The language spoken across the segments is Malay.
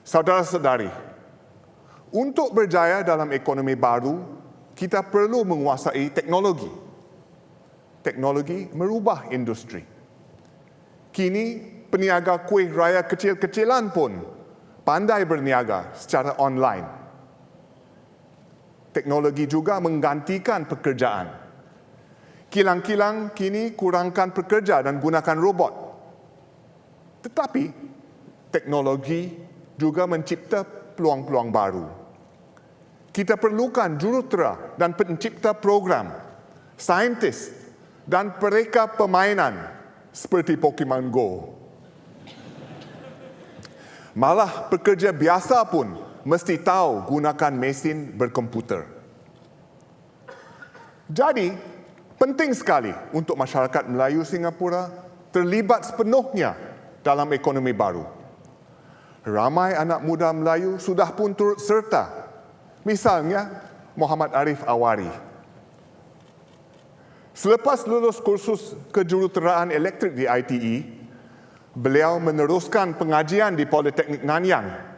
Saudara-saudari, untuk berjaya dalam ekonomi baru, kita perlu menguasai teknologi. Teknologi merubah industri. Kini, peniaga kuih raya kecil-kecilan pun pandai berniaga secara online. Teknologi juga menggantikan pekerjaan. Kilang-kilang kini kurangkan pekerja dan gunakan robot. Tetapi, teknologi juga mencipta peluang-peluang baru. Kita perlukan jurutera dan pencipta program, saintis dan pereka permainan seperti Pokemon Go. Malah pekerja biasa pun mesti tahu gunakan mesin berkomputer. Jadi, penting sekali untuk masyarakat Melayu Singapura terlibat sepenuhnya dalam ekonomi baru. Ramai anak muda Melayu sudah pun turut serta. Misalnya, Muhammad Arif Awari. Selepas lulus kursus kejuruteraan elektrik di ITE, beliau meneruskan pengajian di Politeknik Nanyang.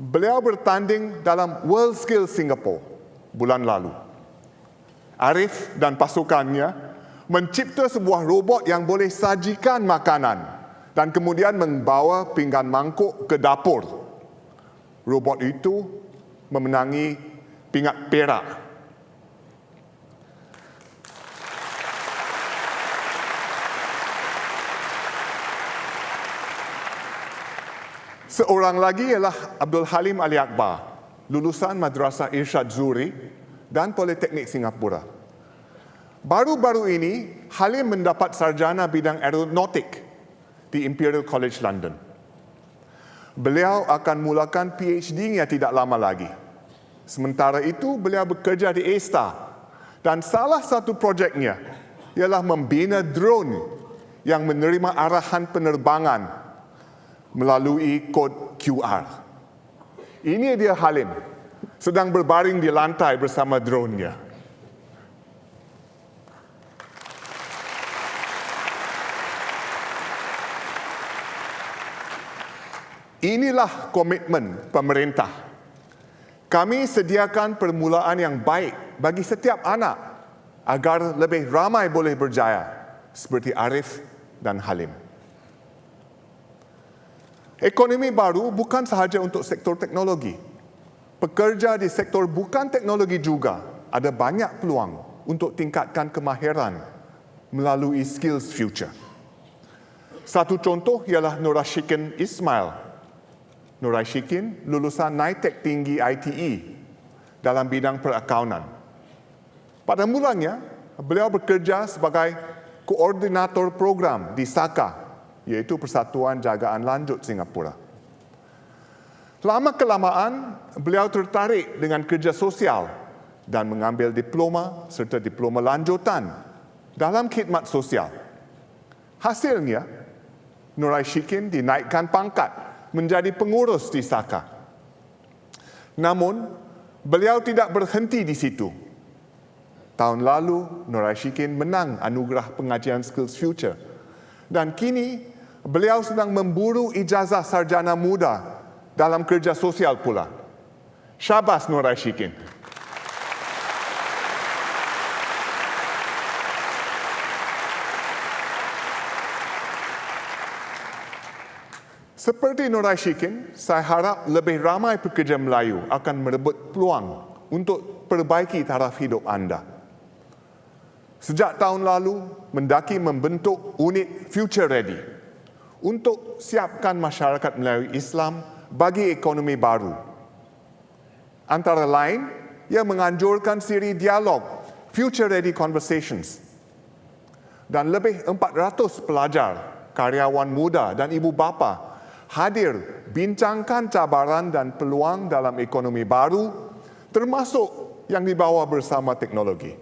Beliau bertanding dalam World Skills Singapore bulan lalu. Arif dan pasukannya mencipta sebuah robot yang boleh sajikan makanan dan kemudian membawa pinggan mangkuk ke dapur. Robot itu memenangi pingat perak Seorang lagi ialah Abdul Halim Ali Akbar, lulusan Madrasah Irsyad Zuri dan Politeknik Singapura. Baru-baru ini, Halim mendapat sarjana bidang aeronautik di Imperial College London. Beliau akan mulakan PhD-nya tidak lama lagi. Sementara itu, beliau bekerja di A-Star dan salah satu projeknya ialah membina drone yang menerima arahan penerbangan melalui kod QR. Ini dia Halim, sedang berbaring di lantai bersama drone-nya. Inilah komitmen pemerintah. Kami sediakan permulaan yang baik bagi setiap anak agar lebih ramai boleh berjaya seperti Arif dan Halim. Ekonomi baru bukan sahaja untuk sektor teknologi. Pekerja di sektor bukan teknologi juga ada banyak peluang untuk tingkatkan kemahiran melalui skills future. Satu contoh ialah Nur Rashikin Ismail. Nur Rashikin lulusan NITEC Tinggi ITE dalam bidang perakaunan. Pada mulanya, beliau bekerja sebagai koordinator program di SAKA iaitu Persatuan Jagaan Lanjut Singapura. Lama kelamaan, beliau tertarik dengan kerja sosial dan mengambil diploma serta diploma lanjutan dalam khidmat sosial. Hasilnya, Nurai Shikin dinaikkan pangkat menjadi pengurus di Saka. Namun, beliau tidak berhenti di situ. Tahun lalu, Nurai Shikin menang anugerah pengajian Skills Future. Dan kini, beliau sedang memburu ijazah sarjana muda dalam kerja sosial pula. Syabas Nur Ashikin. Seperti Nur Ashikin, saya harap lebih ramai pekerja Melayu akan merebut peluang untuk perbaiki taraf hidup anda. Sejak tahun lalu, Mendaki membentuk unit Future Ready untuk siapkan masyarakat Melayu Islam bagi ekonomi baru. Antara lain, ia menganjurkan siri dialog Future Ready Conversations dan lebih 400 pelajar, karyawan muda dan ibu bapa hadir bincangkan cabaran dan peluang dalam ekonomi baru termasuk yang dibawa bersama teknologi.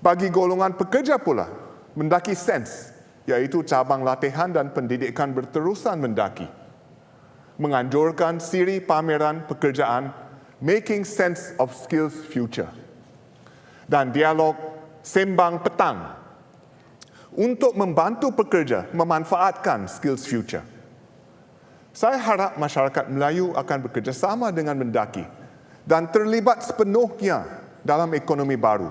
Bagi golongan pekerja pula, mendaki sense iaitu cabang latihan dan pendidikan berterusan mendaki. Menganjurkan siri pameran pekerjaan Making Sense of Skills Future dan dialog Sembang Petang untuk membantu pekerja memanfaatkan skills future. Saya harap masyarakat Melayu akan bekerjasama dengan Mendaki dan terlibat sepenuhnya dalam ekonomi baru.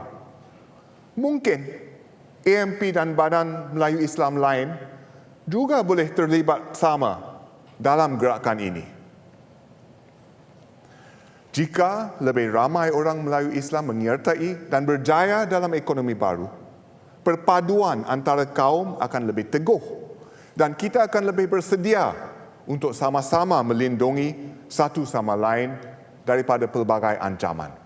Mungkin AMP dan Badan Melayu Islam lain juga boleh terlibat sama dalam gerakan ini. Jika lebih ramai orang Melayu Islam menyertai dan berjaya dalam ekonomi baru, perpaduan antara kaum akan lebih teguh dan kita akan lebih bersedia untuk sama-sama melindungi satu sama lain daripada pelbagai ancaman.